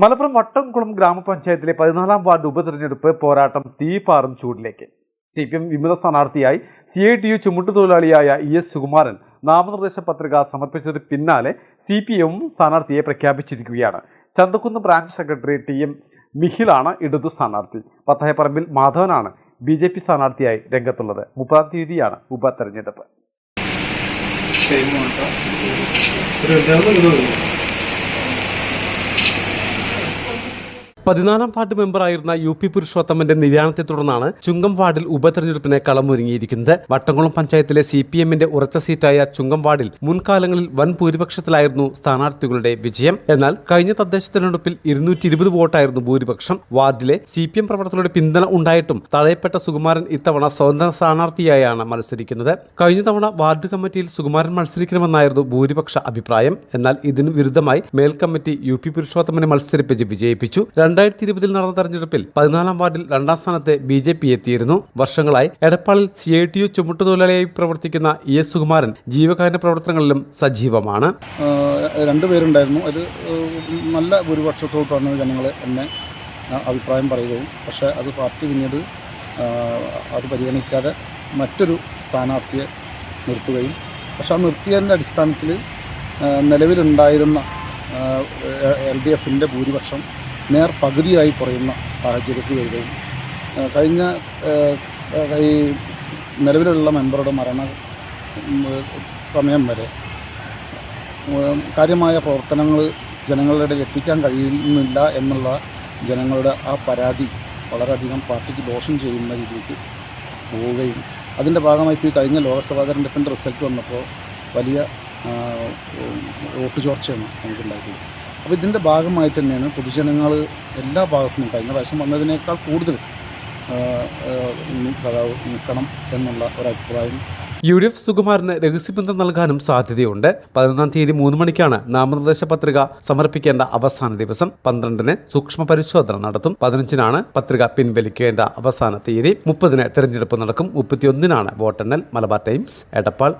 മലപ്പുറം വട്ടംകുളം ഗ്രാമപഞ്ചായത്തിലെ പതിനാലാം വാർഡ് ഉപതെരഞ്ഞെടുപ്പ് പോരാട്ടം തീപാറും ചൂടിലേക്ക്. സി പി എം വിമത സ്ഥാനാർത്ഥിയായി സി ഐ ടി യു ചുമട്ടുതൊഴിലാളിയായ ഇ എസ് സുകുമാരൻ നാമനിർദ്ദേശ പത്രിക സമർപ്പിച്ചതിന് പിന്നാലെ സി പി എം സ്ഥാനാർത്ഥിയെ പ്രഖ്യാപിച്ചിരിക്കുകയാണ്. Chanthakkunnu branch secretary T M മിഹിലാണ് ഇടതു സ്ഥാനാർത്ഥി. പത്തായപ്പറമ്പിൽ മാധവനാണ് ബി ജെ പി സ്ഥാനാർത്ഥിയായി രംഗത്തുള്ളത്. മുപ്പതാം തീയതിയാണ് ഉപതെരഞ്ഞെടുപ്പ്. പതിനാലാം വാർഡ് മെമ്പറായിരുന്ന യു പി പുരുഷോത്തമന്റെ നിര്യാണത്തെ തുടർന്നാണ് ചുങ്കം വാർഡിൽ ഉപതെരഞ്ഞെടുപ്പിന് കളമൊരുങ്ങിയിരിക്കുന്നത്. വട്ടംകുളം പഞ്ചായത്തിലെ സി പി എമ്മിന്റെ ഉറച്ച സീറ്റായ ചുങ്കം വാർഡിൽ മുൻകാലങ്ങളിൽ വൻ ഭൂരിപക്ഷത്തിലായിരുന്നു സ്ഥാനാർത്ഥികളുടെ വിജയം. എന്നാൽ കഴിഞ്ഞ തദ്ദേശ തെരഞ്ഞെടുപ്പിൽ ഇരുന്നൂറ്റി ഇരുപത് വോട്ടായിരുന്നു ഭൂരിപക്ഷം. വാർഡിലെ സി പി എം പ്രവർത്തകരുടെ പിന്തുണ ഉണ്ടായിട്ടും തടയപ്പെട്ട സുകുമാരൻ ഇത്തവണ സ്വതന്ത്ര സ്ഥാനാർത്ഥിയായാണ് മത്സരിക്കുന്നത്. കഴിഞ്ഞ തവണ വാർഡ് കമ്മിറ്റിയിൽ സുകുമാരൻ മത്സരിക്കണമെന്നായിരുന്നു ഭൂരിപക്ഷ അഭിപ്രായം. എന്നാൽ ഇതിനു വിരുദ്ധമായി മേൽക്കമ്മിറ്റി യു പി പുരുഷോത്തമനെ മത്സരിപ്പിച്ച് വിജയിപ്പിച്ചു. രണ്ടായിരത്തി ഇരുപതിൽ നടന്ന തെരഞ്ഞെടുപ്പിൽ പതിനാലാം വാർഡിൽ രണ്ടാം സ്ഥാനത്ത് ബി ജെ പി എത്തിയിരുന്നു. വർഷങ്ങളായി എടപ്പാളിൽ സി ഐ ടി യു ചുമട്ടുതൊഴിലാളിയായി പ്രവർത്തിക്കുന്ന ഇ എസ് സുകുമാരൻ ജീവകാരുണ്യ പ്രവർത്തനങ്ങളിലും സജീവമാണ്. രണ്ടുപേരുണ്ടായിരുന്നു രണ്ട് പേരുണ്ടായിരുന്നു. അത് നല്ല ഭൂരിപക്ഷത്തോട്ടാണ് ജനങ്ങൾ എന്നെ അഭിപ്രായം പറയുകയും. പക്ഷേ അത് പാർട്ടി പിന്നീട് അത് പരിഗണിക്കാതെ മറ്റൊരു സ്ഥാനാർത്ഥിയെ നിർത്തുകയും. പക്ഷെ ആ നിർത്തിയതിന്റെ അടിസ്ഥാനത്തിൽ നിലവിലുണ്ടായിരുന്ന എൽ ഡി എഫിന്റെ ഭൂരിപക്ഷം നേർ പകുതിയായി കുറയുന്ന സാഹചര്യത്തിൽ വരികയും കഴിഞ്ഞ ഈ നിലവിലുള്ള മെമ്പറുടെ മരണ സമയം വരെ കാര്യമായ പ്രവർത്തനങ്ങൾ ജനങ്ങളുടെ എത്തിക്കാൻ കഴിയുന്നില്ല എന്നുള്ള ജനങ്ങളുടെ ആ പരാതി വളരെയധികം പാർട്ടിക്ക് ദോഷം ചെയ്യുന്ന രീതിക്ക് പോവുകയും അതിന്റെ ഭാഗമായി ഈ കഴിഞ്ഞ ലോക്സഭാ തെരഞ്ഞെടുപ്പിന്റെ റിസൾട്ട് വന്നപ്പോൾ വലിയ വോട്ട് ചോർച്ചയാണ് നമുക്കുണ്ടായിട്ടുള്ളത്. അപ്പോൾ ഇതിന്റെ ഭാഗമായി തന്നെയാണ് പൊതുജനങ്ങൾ എല്ലാ ഭാഗത്തുനിന്നും കഴിഞ്ഞ പ്രാവശ്യം വന്നതിനേക്കാൾ കൂടുതൽ നിൽക്കണം എന്നുള്ള ഒരഭിപ്രായം. യു ഡി എഫ് സുകുമാരന് രഹസ്യബന്ധം നൽകാനും സാധ്യതയുണ്ട്. പതിനൊന്നാം തീയതി മൂന്ന് മണിക്കാണ് നാമനിർദ്ദേശ പത്രിക സമർപ്പിക്കേണ്ട അവസാന ദിവസം. പന്ത്രണ്ടിന് സൂക്ഷ്മ പരിശോധന നടത്തും. പതിനഞ്ചിനാണ് പത്രിക പിൻവലിക്കേണ്ട അവസാന തീയതി. മുപ്പതിന് തെരഞ്ഞെടുപ്പ് നടക്കും. മുപ്പത്തിയൊന്നിനാണ് വോട്ടെണ്ണൽ. മലബാർ ടൈംസ് എടപ്പാൾ.